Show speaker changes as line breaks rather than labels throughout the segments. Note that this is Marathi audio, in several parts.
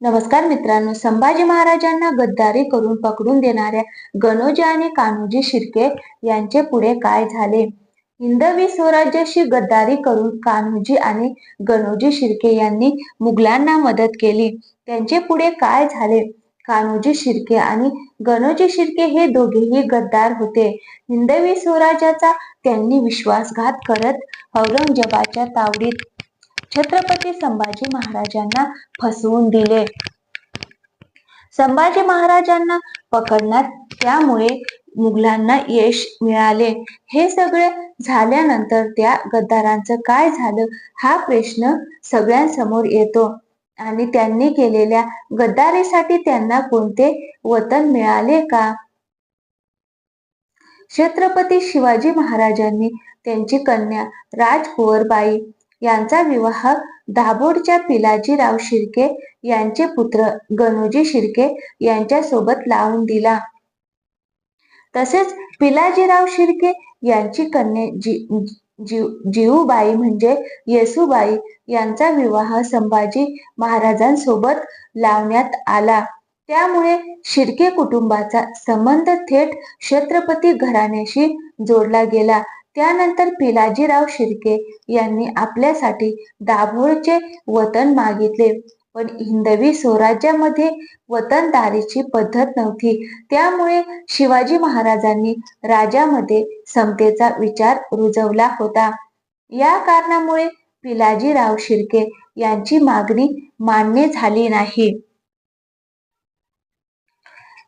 नमस्कार मित्रांनो संभाजी महाराजांना गद्दारी करून पकडून देणाऱ्या गणोजी आणि कान्होजी शिर्के यांचे पुढे काय झाले? हिंदवी स्वराज्याशी गद्दारी करून कान्होजी आणि गणोजी शिर्के यांनी मुघलांना मदत केली. त्यांचे पुढे काय झाले? कान्होजी शिर्के आणि गणोजी शिर्के हे दोघेही गद्दार होते. हिंदवी स्वराज्याचा त्यांनी विश्वासघात करत औरंगजेबाच्या तावडीत छत्रपती संभाजी महाराजांना फसवून दिले. संभाजी महाराजांना पकडण्यात त्यामुळे मुघलांना यश मिळाले. हे सगळे झाल्यानंतर त्या गद्दारांचं काय झालं हा प्रश्न सगळ्यांसमोर येतो. आणि त्यांनी केलेल्या गद्दारीसाठी त्यांना कोणते वतन मिळाले का? छत्रपती शिवाजी महाराजांनी त्यांची कन्या राजकुवरबाई यांचा विवाह दाभोडच्या पिलाजीराव शिर्के यांचे पुत्र गणोजी शिर्के यांच्या सोबत लावून दिला. तसेच पिलाजीराव शिर्के यांची कन्या जी जी जीवबाई म्हणजे येसुबाई यांचा विवाह संभाजी महाराजांसोबत लावण्यात आला. त्यामुळे शिर्के कुटुंबाचा संबंध थेट छत्रपती घराण्याशी जोडला गेला. त्यानंतर पिलाजीराव शिर्के यांनी आपल्यासाठी दाभोळचे वतन मागितले. पण हिंदवी स्वराज्यामध्ये वतनदारीची पद्धत नव्हती. त्यामुळे शिवाजी महाराजांनी राजामध्ये समतेचा विचार रुजवला होता. या कारणामुळे पिलाजीराव शिर्के यांची मागणी मान्य झाली नाही.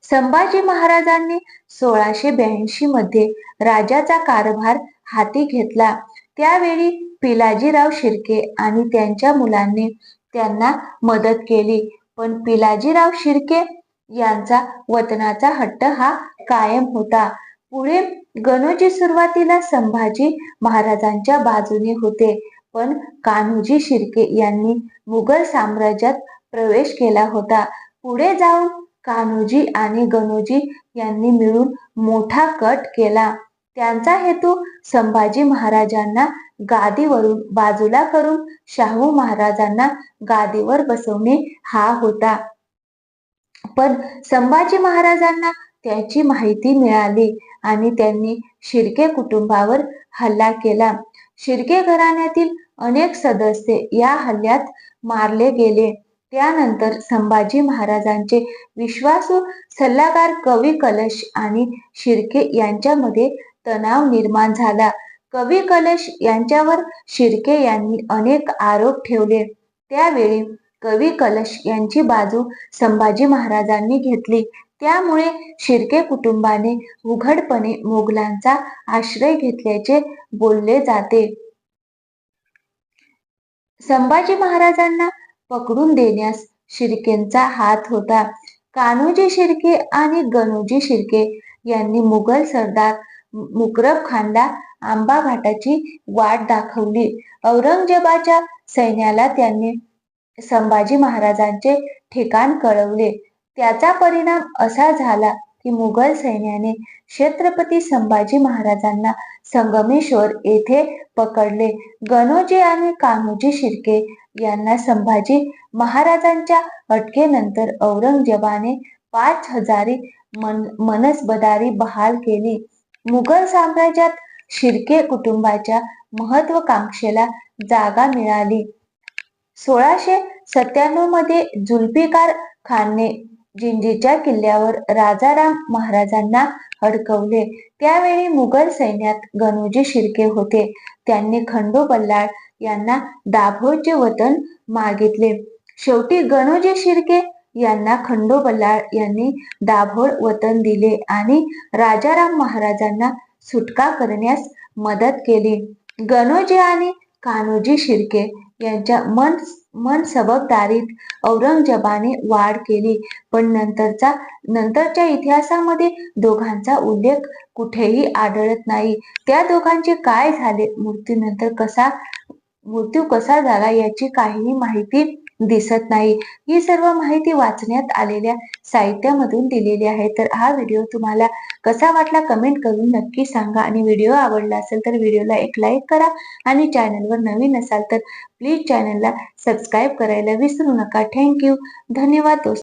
संभाजी महाराजांनी सोळाशे ब्याऐंशी मध्ये राजाचा कारभार हाती घेतला. त्यावेळी पिलाजीराव शिर्के आणि त्यांच्या मुलांनी त्यांना मदत केली. पण पिलाजीराव शिर्के यांचा वतनाचा हट्ट हा कायम होता. पुढे गणोजी सुरुवातीला संभाजी महाराजांच्या बाजूने होते. पण कान्होजी शिर्के यांनी मुघल साम्राज्यात प्रवेश केला होता. पुढे जाऊन कान्होजी आणि गणोजी यांनी मिळून मोठा कट केला. त्यांचा हेतू संभाजी महाराजांना गादीवरून बाजूला करून शाहू महाराजांना गादीवर बसवणे हा होता. पण संभाजी महाराजांना त्याची माहिती मिळाली आणि त्यांनी शिर्के कुटुंबावर हल्ला केला. शिर्के घराण्यातील अनेक सदस्य या हल्ल्यात मारले गेले. त्यानंतर संभाजी महाराजांचे विश्वासू सल्लागार कवी कलश आणि शिर्के यांच्यामध्ये तणाव निर्माण झाला. कवी कलश यांच्यावर शिर्के यांनी अनेक आरोप ठेवले. त्यावेळी कवी कलश यांची बाजू संभाजी महाराजांनी घेतली. त्यामुळे शिर्के कुटुंबाने उघडपणे मोगलांचा आश्रय घेतल्याचे बोलले जाते. संभाजी महाराजांना पकडून देण्यास शिर्केंचा हात होता. कान्होजी शिर्के आणि गणोजी शिर्के यांनी मुघल सरदार मुकरब खानला आंबा घाटाची वाट दाखवली. औरंगजेबाच्या सैन्याला त्यांनी संभाजी महाराजांचे ठिकाण कळवले. त्याचा परिणाम असा झाला की मुघल सैन्याने छत्रपती संभाजी महाराजांना संगमेश्वर येथे पकडले. गणोजी आणि कान्होजी शिर्के यांना संभाजी महाराजांच्या अटकेनंतर औरंगजेबाने पाच हजारी मन मनसबदारी बहाल केली. मुघल साम्राज्यात शिर्के कुटुंबाच्या महत्वाकांक्षेला जागा मिळाली. सोळाशे सत्त्याण्णवमध्ये जुल्फिकार खानने जिंजीच्या किल्ल्यावर राजाराम महाराजांना अडकवले. त्यावेळी मुघल सैन्यात गणोजी शिर्के होते. त्यांनी खंडो बल्लाळ यांना दाभोळचे वतन मागितले. शेवटी गणोजी शिर्के यांना खंडोबल्ला यांनी दाभोळ वतन दिले आणि राजाराम महाराजांना सुटका करण्यास मदत केली. गणोजी आणि कान्होजी शिर्के यांच्या मन मन सबकदारीत औरंगजेबाने वाढ केली पण नंतरचा नंतरच्या इतिहासामध्ये दोघांचा उल्लेख कुठेही आढळत नाही. त्या दोघांचे काय झाले? मृत्यूनंतर कसा मृत्यू कसा झाला याची काहीही माहिती दिसत नाही. ही सर्व माहिती वाचण्यात आलेल्या साहित्यामधून दिलेली आहे. तर हा व्हिडिओ तुम्हाला कसा वाटला कमेंट करून नक्की सांगा. आणि व्हिडिओ आवडला असेल तर व्हिडिओला एक लाईक करा आणि चॅनलवर नवीन असाल तर प्लीज चॅनलला सबस्क्राईब करायला विसरू नका. थँक्यू धन्यवाद दोस्त.